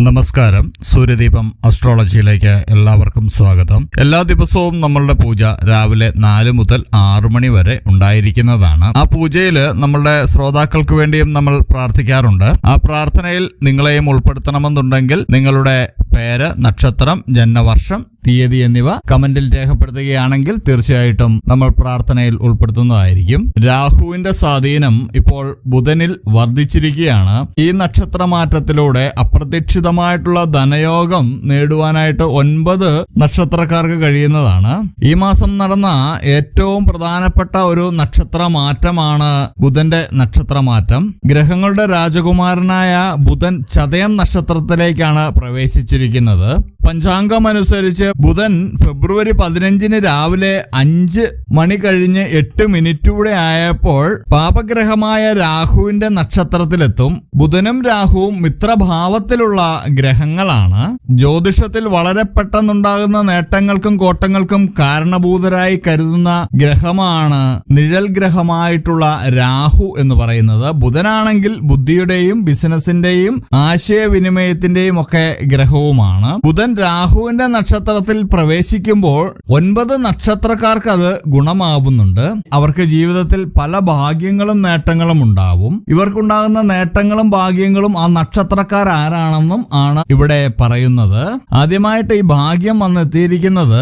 നമസ്കാരം. സൂര്യദീപം അസ്ട്രോളജിയിലേക്ക് എല്ലാവർക്കും സ്വാഗതം. എല്ലാ ദിവസവും നമ്മളുടെ പൂജ രാവിലെ നാല് മുതൽ ആറ് മണി വരെ ഉണ്ടായിരിക്കുന്നതാണ്. ആ പൂജയിൽ നമ്മളുടെ ശ്രോതാക്കൾക്ക് വേണ്ടിയും നമ്മൾ പ്രാർത്ഥിക്കാറുണ്ട്. ആ പ്രാർത്ഥനയിൽ നിങ്ങളെയും ഉൾപ്പെടുത്തണമെന്നുണ്ടെങ്കിൽ നിങ്ങളുടെ പേര് നക്ഷത്രം ജന്മവർഷം തീയതി എന്നിവ കമന്റിൽ രേഖപ്പെടുത്തുകയാണെങ്കിൽ തീർച്ചയായിട്ടും നമ്മൾ പ്രാർത്ഥനയിൽ ഉൾപ്പെടുത്തുന്നതായിരിക്കും. രാഹുവിന്റെ സ്വാധീനം ഇപ്പോൾ ബുധനിൽ വർദ്ധിച്ചിരിക്കുകയാണ്. ഈ നക്ഷത്രമാറ്റത്തിലൂടെ അപ്രതീക്ഷിതമായിട്ടുള്ള ധനയോഗം നേടുവാനായിട്ട് ഒൻപത് നക്ഷത്രക്കാർക്ക് കഴിയുന്നതാണ്. ഈ മാസം നടന്ന ഏറ്റവും പ്രധാനപ്പെട്ട ഒരു നക്ഷത്ര മാറ്റമാണ് ബുധന്റെ നക്ഷത്രമാറ്റം. ഗ്രഹങ്ങളുടെ രാജകുമാരനായ ബുധൻ ചതയം നക്ഷത്രത്തിലേക്കാണ് പ്രവേശിച്ചിരിക്കുന്നത്. പഞ്ചാംഗം അനുസരിച്ച് ബുധൻ ഫെബ്രുവരി പതിനഞ്ചിന് രാവിലെ അഞ്ച് മണി കഴിഞ്ഞ് എട്ട് മിനിറ്റ് കൂടെ ആയപ്പോൾ പാപഗ്രഹമായ രാഹുവിന്റെ നക്ഷത്രത്തിലെത്തും. ബുധനും രാഹുവും മിത്രഭാവത്തിലുള്ള ഗ്രഹങ്ങളാണ്. ജ്യോതിഷത്തിൽ വളരെ പെട്ടെന്നുണ്ടാകുന്ന നേട്ടങ്ങൾക്കും കോട്ടങ്ങൾക്കും കാരണഭൂതരായി കരുതുന്ന ഗ്രഹമാണ് നിഴൽ ഗ്രഹമായിട്ടുള്ള രാഹു എന്ന് പറയുന്നത്. ബുധനാണെങ്കിൽ ബുദ്ധിയുടെയും ബിസിനസിന്റെയും ആശയവിനിമയത്തിന്റെയും ഒക്കെ ഗ്രഹവുമാണ്. ബുധൻ രാഹുവിന്റെ നക്ഷത്രത്തിൽ പ്രവേശിക്കുമ്പോൾ ഒൻപത് നക്ഷത്രക്കാർക്ക് അത് ഗുണമാവുന്നുണ്ട്. അവർക്ക് ജീവിതത്തിൽ പല ഭാഗ്യങ്ങളും നേട്ടങ്ങളും ഉണ്ടാവും. ഇവർക്കുണ്ടാകുന്ന നേട്ടങ്ങളും ഭാഗ്യങ്ങളും ആ നക്ഷത്രക്കാർ ആരാണെന്നും ആണ് ഇവിടെ പറയുന്നത്. ആദ്യമായിട്ട് ഈ ഭാഗ്യം വന്നെത്തിയിരിക്കുന്നത്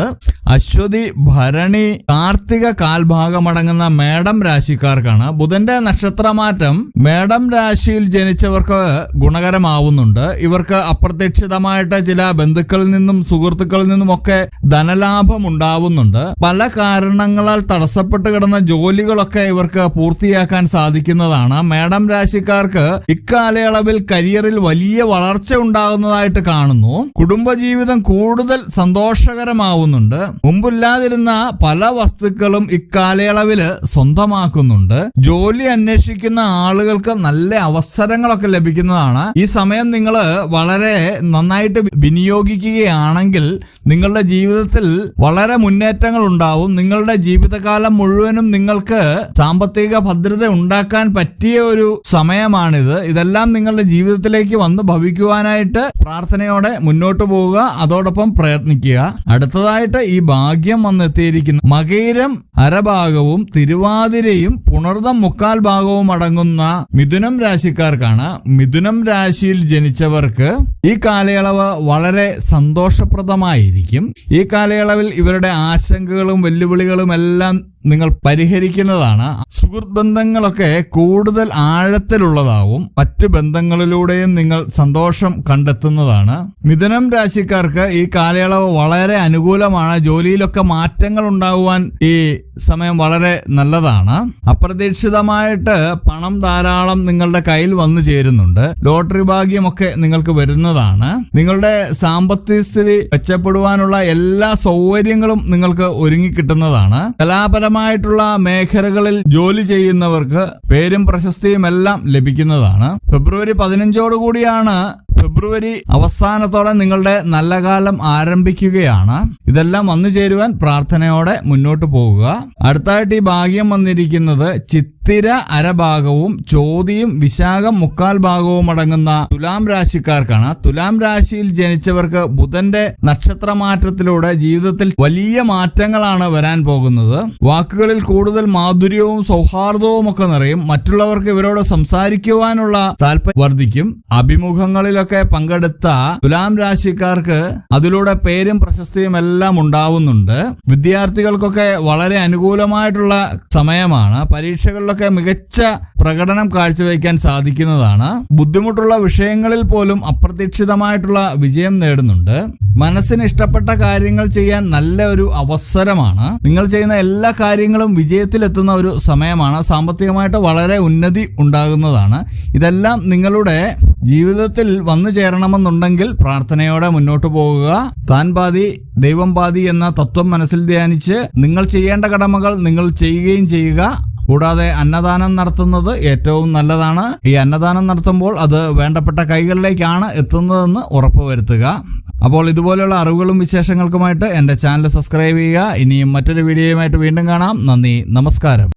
അശ്വതി ഭരണി കാർത്തിക കാൽഭാഗമടങ്ങുന്ന മേടം രാശിക്കാർക്കാണ്. ബുധന്റെ നക്ഷത്രമാറ്റം മേടം രാശിയിൽ ജനിച്ചവർക്ക് ഗുണകരമാവുന്നുണ്ട്. ഇവർക്ക് അപ്രതീക്ഷിതമായിട്ട് ചില ബന്ധുക്കളിൽ നിന്നും സുഹൃത്തുക്കളിൽ നിന്നും ഒക്കെ ധനലാഭം ഉണ്ടാവുന്നുണ്ട്. പല കാരണങ്ങളാൽ തടസ്സപ്പെട്ട് കിടന്ന ജോലികളൊക്കെ ഇവർക്ക് പൂർത്തിയാക്കാൻ സാധിക്കുന്നതാണ്. മേഡം രാശിക്കാർക്ക് ഇക്കാലയളവിൽ കരിയറിൽ വലിയ വളർച്ച ഉണ്ടാകുന്നതായിട്ട് കാണുന്നു. കുടുംബജീവിതം കൂടുതൽ സന്തോഷകരമാവുന്നുണ്ട്. മുമ്പില്ലാതിരുന്ന പല വസ്തുക്കളും ഇക്കാലയളവിൽ സ്വന്തമാക്കുന്നുണ്ട്. ജോലി അന്വേഷിക്കുന്ന ആളുകൾക്ക് നല്ല അവസരങ്ങളൊക്കെ ലഭിക്കുന്നതാണ്. ഈ സമയം നിങ്ങൾ വളരെ നന്നായിട്ട് വിനിയോഗിക്കുകയാണെങ്കിൽ നിങ്ങളുടെ ജീവിതത്തിൽ വളരെ മുന്നേറ്റങ്ങൾ ഉണ്ടാവും. നിങ്ങളുടെ ജീവിതകാലം മുഴുവനും നിങ്ങൾക്ക് സാമ്പത്തിക ഭദ്രത ഉണ്ടാക്കാൻ പറ്റിയ ഒരു സമയമാണിത്. ഇതെല്ലാം നിങ്ങളുടെ ജീവിതത്തിലേക്ക് വന്ന് ഭവിക്കുവാനായിട്ട് പ്രാർത്ഥനയോടെ മുന്നോട്ട് പോവുക അതോടൊപ്പം പ്രയത്നിക്കുക. അടുത്തതായിട്ട് ഈ ഭാഗ്യം വന്നെത്തിയിരിക്കുന്ന. മകയിരം അരഭാഗവും തിരുവാതിരയും പുണർദം മുക്കാൽ ഭാഗവും അടങ്ങുന്ന മിഥുനം രാശിക്കാർക്കാണ്. മിഥുനം രാശിയിൽ ജനിച്ചവർക്ക് ഈ കാലയളവ് വളരെ സന്തോഷപ്രദമായിരിക്കും. ഈ കാലയളവിൽ ഇവരുടെ ആശങ്കകളും വെല്ലുവിളികളും എല്ലാം എല്ലാം നിങ്ങൾ പരിഹരിക്കുന്നതാണ്. സുഹൃത്ത് ബന്ധങ്ങളൊക്കെ കൂടുതൽ ആഴത്തിലുള്ളതാവും. മറ്റു ബന്ധങ്ങളിലൂടെയും നിങ്ങൾ സന്തോഷം കണ്ടെത്തുന്നതാണ്. മിഥുനം രാശിക്കാർക്ക് ഈ കാലയളവ് വളരെ അനുകൂലമാണ്. ജോലിയിലൊക്കെ മാറ്റങ്ങൾ ഉണ്ടാകുവാൻ ഈ സമയം വളരെ നല്ലതാണ്. അപ്രതീക്ഷിതമായിട്ട് പണം ധാരാളം നിങ്ങളുടെ കയ്യിൽ വന്നു ചേരുന്നുണ്ട്. ലോട്ടറി ഭാഗ്യമൊക്കെ നിങ്ങൾക്ക് വരുന്നതാണ്. നിങ്ങളുടെ സാമ്പത്തിക സ്ഥിതി മെച്ചപ്പെടുവാനുള്ള എല്ലാ സൗകര്യങ്ങളും നിങ്ങൾക്ക് ഒരുങ്ങിക്കിട്ടുന്നതാണ് കലാപരമായിട്ടുള്ള മേഖലകളിൽ ജോലി ചെയ്യുന്നവർക്ക് പേരും പ്രശസ്തിയും എല്ലാം ലഭിക്കുന്നതാണ്. ഫെബ്രുവരി പതിനഞ്ചോടുകൂടിയാണ് ഫെബ്രുവരി അവസാനത്തോടെ നിങ്ങളുടെ നല്ല കാലം ആരംഭിക്കുകയാണ്. ഇതെല്ലാം വന്നു ചേരുവാൻ പ്രാർത്ഥനയോടെ മുന്നോട്ട് പോകുക. അടുത്തായിട്ട് ഈ ഭാഗ്യം വന്നിരിക്കുന്നത് ചിത്തിര അരഭാഗവും ചോതിയും വിശാഖം മുക്കാൽ ഭാഗവും അടങ്ങുന്ന തുലാം രാശിക്കാർക്കാണ്. തുലാം രാശിയിൽ ജനിച്ചവർക്ക് ബുധന്റെ നക്ഷത്രമാറ്റത്തിലൂടെ ജീവിതത്തിൽ വലിയ മാറ്റങ്ങളാണ് വരാൻ പോകുന്നത്. വാക്കുകളിൽ കൂടുതൽ മാധുര്യവും സൗഹാർദ്ദവും ഒക്കെ നിറയും. മറ്റുള്ളവർക്ക് ഇവരോട് സംസാരിക്കുവാനുള്ള താല്പര്യം വർദ്ധിക്കും. അഭിമുഖങ്ങളിലൊക്കെ പങ്കെടുത്ത തുലാം രാശിക്കാർക്ക് അതിലൂടെ പേരും പ്രശസ്തിയും എല്ലാം ഉണ്ടാവുന്നുണ്ട്. വിദ്യാർത്ഥികൾക്കൊക്കെ വളരെ അനുകൂലമായിട്ടുള്ള സമയമാണ്. പരീക്ഷകളിലൊക്കെ മികച്ച പ്രകടനം കാഴ്ചവെക്കാൻ സാധിക്കുന്നതാണ്. ബുദ്ധിമുട്ടുള്ള വിഷയങ്ങളിൽ പോലും അപ്രതീക്ഷിതമായിട്ടുള്ള വിജയം നേടുന്നുണ്ട്. മനസ്സിന് ഇഷ്ടപ്പെട്ട കാര്യങ്ങൾ ചെയ്യാൻ നല്ല ഒരു അവസരമാണ്. നിങ്ങൾ ചെയ്യുന്ന എല്ലാ കാര്യങ്ങളും വിജയത്തിലെത്തുന്ന ഒരു സമയമാണ്. സാമ്പത്തികമായിട്ട് വളരെ ഉന്നതി ഉണ്ടാകുന്നതാണ്. ഇതെല്ലാം നിങ്ങളുടെ ജീവിതത്തിൽ വന്നു ചേരണമെന്നുണ്ടെങ്കിൽ പ്രാർത്ഥനയോടെ മുന്നോട്ട് പോകുക. താൻ പാതി ദൈവം പാതി എന്ന തത്വം മനസ്സിൽ ധ്യാനിച്ച് നിങ്ങൾ ചെയ്യേണ്ട കടമകൾ നിങ്ങൾ ചെയ്യുകയും ചെയ്യുക. കൂടാതെ അന്നദാനം നടത്തുന്നത് ഏറ്റവും നല്ലതാണ്. ഈ അന്നദാനം നടത്തുമ്പോൾ അത് വേണ്ടപ്പെട്ട കൈകളിലേക്കാണ് എത്തുന്നതെന്ന് ഉറപ്പുവരുത്തുക അപ്പോൾ ഇതുപോലെയുള്ള അറിവുകളും വിശേഷങ്ങൾക്കുമായിട്ട് എന്റെ ചാനൽ സബ്സ്ക്രൈബ് ചെയ്യുക. ഇനിയും മറ്റൊരു വീഡിയോയുമായിട്ട് വീണ്ടും കാണാം. നന്ദി നമസ്കാരം.